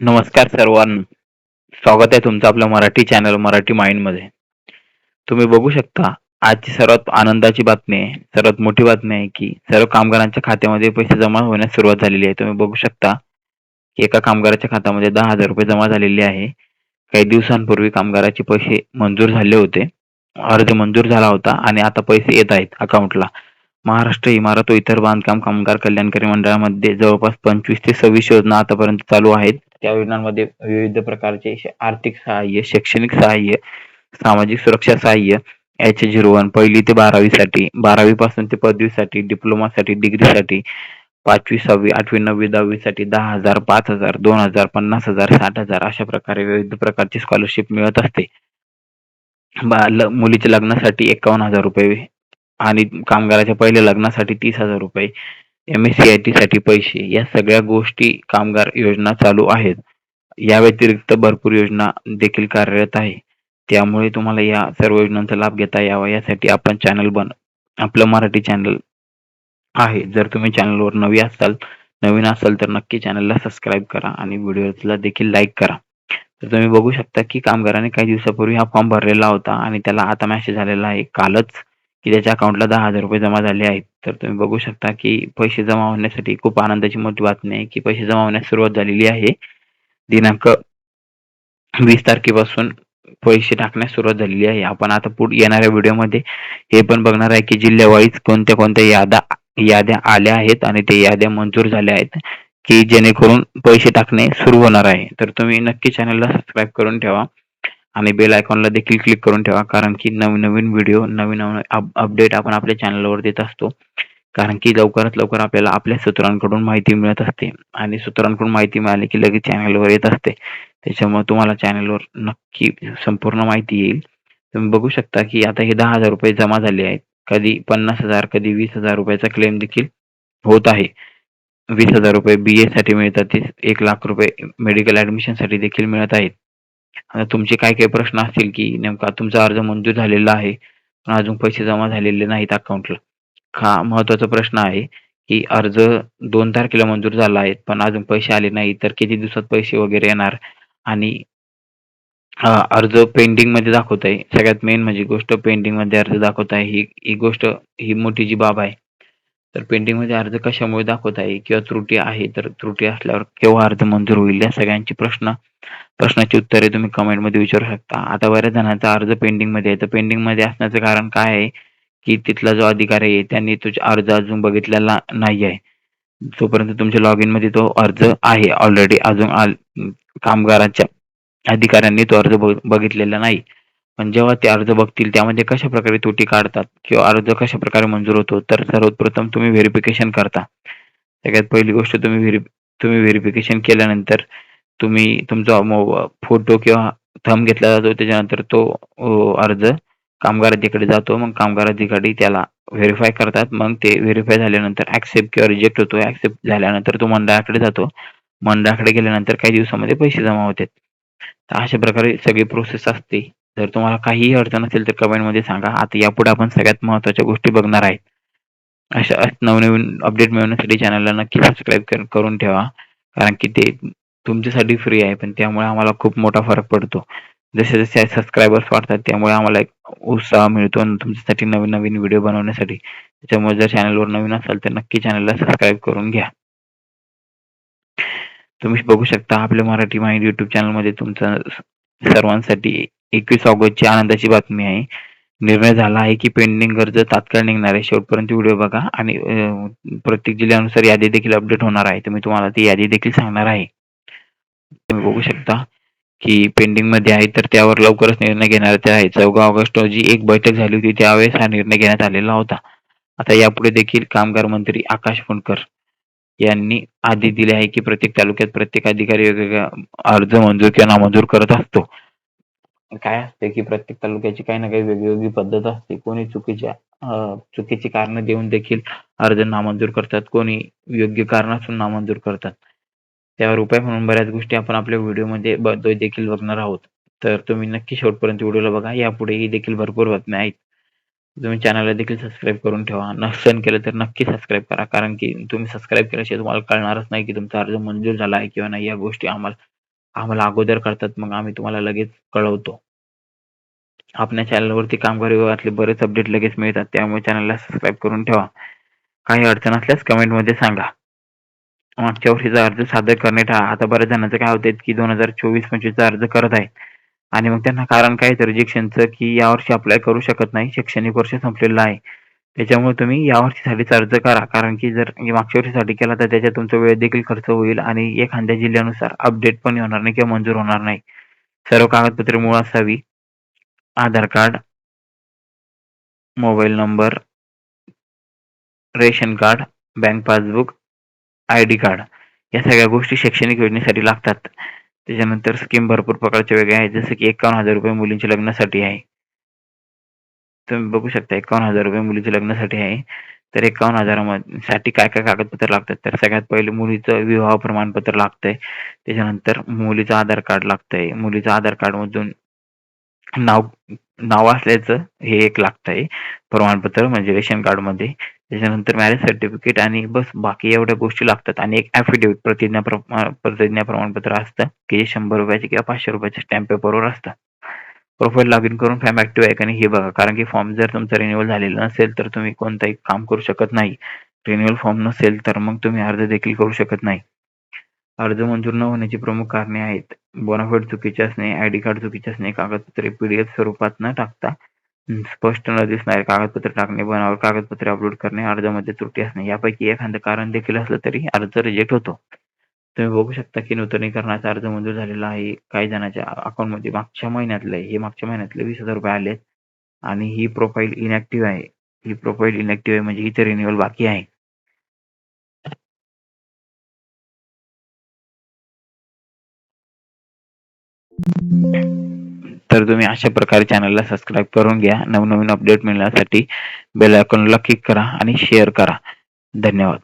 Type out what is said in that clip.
नमस्कार सर्वांना. स्वागत आहे तुमचं आपल्या मराठी चॅनल मराठी माइंडमध्ये तुम्ही बघू शकता आजची सर्वात आनंदाची बातमी आहे सर्वात मोठी बातमी आहे की सर्व कामगारांच्या खात्यामध्ये पैसे जमा होण्यास सुरुवात झालेली आहे. तुम्ही बघू शकता की एका कामगाराच्या खात्यामध्ये दहा हजार रुपये जमा झालेले आहे. काही दिवसांपूर्वी कामगाराचे पैसे मंजूर झाले होते. अर्ज मंजूर झाला होता आणि आता पैसे येत आहेत अकाउंटला महाराष्ट्र इमारत व इतर बांधकाम कामगार कल्याणकारी मंडळामध्ये जवळपास पंचवीस ते सव्वीस योजना आतापर्यंत चालू आहेत. त्या योजनांमध्ये विविध प्रकारचे आर्थिक सहाय्य शैक्षणिक सहाय्य सामाजिक सुरक्षा सहाय्य एच झिरो वन पहिली ते बारावीसाठी बारावी पासून ते पदवीसाठी डिप्लोमासाठी डिग्रीसाठी पाचवी सहावी आठवी नववी दहावीसाठी दहा हजार पाच हजार दोन हजार पन्नास हजार साठ हजार अशा प्रकारे विविध प्रकारची स्कॉलरशिप मिळत असते. मुलीच्या लग्नासाठी एकावन्न हजार रुपये आणि कामगाराच्या पहिल्या लग्नासाठी तीस हजार रुपये. M S C I T साठी पैसे या सगळ्या गोष्टी कामगार योजना चालू आहेत. या व्यतिरिक्त भरपूर योजना देखील कार्यरत आहे. त्यामुळे तुम्हाला या सर्व योजनांचा लाभ घेता यावा. यासाठी आपण चॅनल बन आपलं मराठी चॅनल आहे. जर तुम्ही चॅनलवर नवी असाल नवीन असाल तर नक्की चॅनलला सबस्क्राईब करा आणि व्हिडिओला देखील लाईक करा. तर तुम्ही बघू शकता की कामगाराने काही दिवसापूर्वी हा फॉर्म भरलेला होता आणि त्याला आता मॅसेज आलेला आहे. कालच की त्याच्या अकाउंटला दहा हजार रुपये जमा झाले आहेत. तर तुम्ही बघू शकता की पैसे जमा होण्यासाठी खूप आनंदाची मोठी बातमी आहे की पैसे जमा होण्यास सुरुवात झालेली आहे. दिनांक वीस तारखेपासून पैसे टाकण्यास सुरुवात झालेली आहे. आपण आता पुढे येणाऱ्या व्हिडिओमध्ये हे पण बघणार आहे की जिल्ह्यावाईज कोणत्या कोणत्या याद्या याद्या आल्या आहेत आणि ते याद्या मंजूर झाल्या आहेत की जेणेकरून पैसे टाकणे सुरू होणार आहे. तर तुम्ही नक्की चॅनलला सबस्क्राईब करून ठेवा. आणि बेल आयकॉनला देखील क्लिक करून ठेवा. कारण की नवीन नवीन व्हिडिओ नवीन नवीन अपडेट आपण आपल्या चॅनलवर देत असतो. कारण की लवकरात लवकर आपल्याला आपल्या सूत्रांकडून माहिती मिळत असते. आणि सूत्रांकडून माहिती मिळाली की लगेच चॅनलवर येत असते. त्याच्यामुळे तुम्हाला चॅनलवर नक्की संपूर्ण माहिती येईल. तुम्ही बघू शकता की आता हे दहा हजार रुपये जमा झाले आहेत. कधी पन्नास हजार कधी वीस हजार रुपयाचा क्लेम देखील होत आहे. वीस हजार रुपये बी एसाठी साठी मिळतात. एक लाख रुपये मेडिकल ॲडमिशनसाठी देखील मिळत आहेत. तुमचे काय काही प्रश्न असतील की नेमका तुमचा अर्ज मंजूर झालेला आहे पण अजून पैसे जमा झालेले नाहीत अकाउंटला हा महत्त्वाचा प्रश्न आहे की अर्ज दोन तारखेला मंजूर झाला आहे पण अजून पैसे आले नाही तर किती दिवसात पैसे वगैरे येणार? आणि अर्ज पेंडिंगमध्ये दाखवत आहे सगळ्यात मेन म्हणजे गोष्ट पेंडिंगमध्ये अर्ज दाखवत आहे ही ही गोष्ट ही मोठी जी बाब आहे. तर पेंडिंगमध्ये अर्ज कशामुळे दाखवत आहे? किंवा त्रुटी आहे? तर त्रुटी असल्यावर केव्हा अर्ज मंजूर होईल? या सगळ्यांची प्रश्न प्रश्नाची उत्तरे तुम्ही कमेंटमध्ये विचारू शकता. आता बऱ्याच जणांचा अर्ज पेंडिंगमध्ये आहे. तर पेंडिंगमध्ये असण्याचं कारण काय आहे? की तिथला जो अधिकारी आहे त्यांनी तुझा अर्ज अजून बघितलेला नाही आहे. जोपर्यंत तुमच्या लॉग इनमध्ये तो अर्ज आहे ऑलरेडी अजून कामगारांच्या अधिकाऱ्यांनी तो अर्ज बघितलेला नाही. पण जेव्हा ते अर्ज बघतील त्यामध्ये कशा प्रकारे त्रुटी काढतात किंवा अर्ज कशा प्रकारे मंजूर होतो तर सर्वप्रथम तुम्ही व्हेरिफिकेशन करता. सगळ्यात पहिली गोष्ट तुम्ही तुम्ही व्हेरिफिकेशन केल्यानंतर तुम्ही तुमचा फोटो किंवा थंब घेतला जातो त्याच्यानंतर तो अर्ज कामगार अधिकारी जातो मग कामगार अधिकारी त्याला व्हेरीफाय करतात मग ते व्हेरीफाय झाल्यानंतर ऍक्सेप्ट किंवा रिजेक्ट होतो. ऍक्सेप्ट झाल्यानंतर तो मंडळाकडे जातो. मंडळाकडे गेल्यानंतर काही दिवसामध्ये पैसे जमा होतात. तर अशा प्रकारे सगळी प्रोसेस असते. जर तुम्हाला काहीही अडचण असेल तर कमेंटमध्ये सांगा. आता यापुढे आपण सगळ्यात महत्त्वाच्या गोष्टी बघणार आहेत. अशा नवनवीन अपडेट मिळवण्यासाठी चॅनलला नक्की सबस्क्राईब करून ठेवा. कारण की ते तुमच्यासाठी फ्री आहे पण त्यामुळे आम्हाला खूप मोठा फरक पडतो. जसे जसे सबस्क्रायबर्स वाढतात त्यामुळे आम्हाला एक उत्साह मिळतो आणि तुमच्यासाठी नवीन नवीन व्हिडिओ बनवण्यासाठी. त्याच्यामुळे जर चॅनलवर नवीन असाल तर नक्की चॅनलला सबस्क्राईब करून घ्या. तुम्ही बघू शकता आपल्या मराठी माहिती युट्यूब चॅनलमध्ये तुमचं सर्वांसाठी एकवीस ऑगस्टची आनंदाची बातमी आहे. निर्णय झाला आहे की पेंडिंग कर्ज तात्काळ निघणार आहे. शेवटपर्यंत व्हिडिओ बघा आणि प्रत्येक जिल्ह्यानुसार यादी देखील अपडेट होणार आहे. तर मी तुम्हाला ती यादी देखील सांगणार आहे. तुम्ही बघू शकता की पेंडिंगमध्ये आहे तर त्यावर लवकरच निर्णय घेण्यात आहे. चौदा ऑगस्ट रोजी एक बैठक झाली होती. त्यावेळेस हा निर्णय घेण्यात आलेला होता. आता यापुढे देखील कामगार मंत्री आकाश फुंडकर यांनी आधी दिले आहे की प्रत्येक तालुक्यात प्रत्येक अधिकारी वेगवेगळा अर्ज मंजूर किंवा नामंजूर करत असतो. काय असते की प्रत्येक तालुक्याची काही ना काही वेगवेगळी पद्धत असते. कोणी चुकीच्या चुकीची कारण देऊन देखील अर्ज नामंजूर करतात. कोणी योग्य कारण असून नामंजूर करतात. त्यावर उपाय म्हणून बऱ्याच गोष्टी आपण आपल्या व्हिडिओमध्ये देखील बघणार आहोत. तर तुम्ही नक्की शेवटपर्यंत व्हिडिओला बघा. यापुढेही देखील भरपूर बातम्या आहेत. तुम्ही चॅनलला देखील सबस्क्राईब करून ठेवा. नसन केलं तर नक्की सबस्क्राईब करा. कारण की तुम्ही सबस्क्राईब केल्याशिवाय तुम्हाला कळणारच नाही की तुमचा अर्ज मंजूर झाला आहे किंवा नाही. या गोष्टी आम्हाला आम्हाला अगोदर करतात मग आम्ही तुम्हाला लगेच कळवतो. आपल्या चॅनलवरती कामगार विभागातले बरेच अपडेट लगेच मिळतात त्यामुळे चॅनलला सबस्क्राईब करून ठेवा. काही अडचण असल्यास कमेंटमध्ये सांगा. मागच्या वर्षीचा अर्ज सादर करणे टाळा आता बऱ्याच जणांचं काय होतं की दोन हजार चोवीस पंचवीसचा अर्ज करत आहे आणि मग त्यांना कारण काय तर रिजेक्शनचं की यावर्षी अप्लाय करू शकत नाही शैक्षणिक वर्ष संपलेलं आहे. त्याच्यामुळे तुम्ही या वर्षीसाठीच अर्ज करा. कारण की जर म्हणजे मागच्या वर्षीसाठी केला तर त्याच्यात तुमचा वेळ देखील खर्च होईल आणि एखाद्या जिल्ह्यानुसार अपडेट पण होणार नाही किंवा मंजूर होणार नाही. सर्व कागदपत्रे मूळ असावी. Aadhaar card mobile number ration card bank passbook I D card या सगळ्या गोष्टी शैक्षणिक योजनेसाठी लागतात. त्याच्यानंतर स्कीम भरपूर प्रकारच्या वेगळ्या आहेत. जसं की एकावन्न हजार रुपये मुलींच्या लग्नासाठी आहे. तुम्ही बघू शकता एकावन्न हजार रुपये मुलीच्या लग्नासाठी आहे. तर एकावन्न हजारामध्ये साठी काय काय कागदपत्र लागतात? तर सगळ्यात पहिले मुलीचं विवाह प्रमाणपत्र लागतंय. त्याच्यानंतर मुलीचं आधार कार्ड लागतंय. मुलीचं आधार कार्ड मधून नाव नाव असल्याचं हे एक लागतंय. प्रमाणपत्र म्हणजे रेशन कार्डमध्ये त्याच्यानंतर मॅरेज सर्टिफिकेट आणि बस बाकी एवढ्या गोष्टी लागतात. आणि एक ऍफिडेव्हिट प्रतिज्ञा प्रतिज्ञा प्रमाणपत्र असतं की शंभर रुपयाचे किंवा पाचशे रुपयाच्या स्टॅम्प पेपरवर असतं. प्रोफाईल लॉग इन करून फॅम ऍक्टिव्ह आहे का नाही हे बघा. कारण की फॉर्म जर तुमचा रिन्युअल झालेला नसेल तर तुम्ही कोणताही काम करू शकत नाही. रिन्युअल फॉर्म नसेल तर मग तुम्ही अर्ज देखील करू शकत नाही. अर्ज मंजूर न होण्याची प्रमुख कारणे आहेत. बोनाफाईड चुकीचे असणे आय डी कार्ड चुकीचे असणे कागदपत्रे पीडीएफ स्वरूपात न टाकता स्पष्ट न दिसणारे कागदपत्र टाकणे बनावर कागदपत्रे अपलोड करणे अर्जामध्ये त्रुटी असणे यापैकी एखादं कारण देखील असलं तरी अर्ज रिजेक्ट होतो. तुम्ही बघू शकता की नूतनीकरणाचा अर्ज मंजूर झालेला आहे. काही जणांच्या अकाउंटमध्ये मागच्या महिन्यातलं हे मागच्या महिन्यातले वीस हजार रुपये आलेत. आणि ही प्रोफाईल इनॅक्टिव्ह आहे. ही प्रोफाईल इनॅक्टिव्ह आहे म्हणजे इथे रिन्युअल बाकी आहे. तर तुम्ही अशा प्रकारे चॅनलला सबस्क्राईब करून घ्या. नवनवीन अपडेट मिळण्यासाठी बेल आयकॉनला क्लिक करा आणि शेअर करा. धन्यवाद.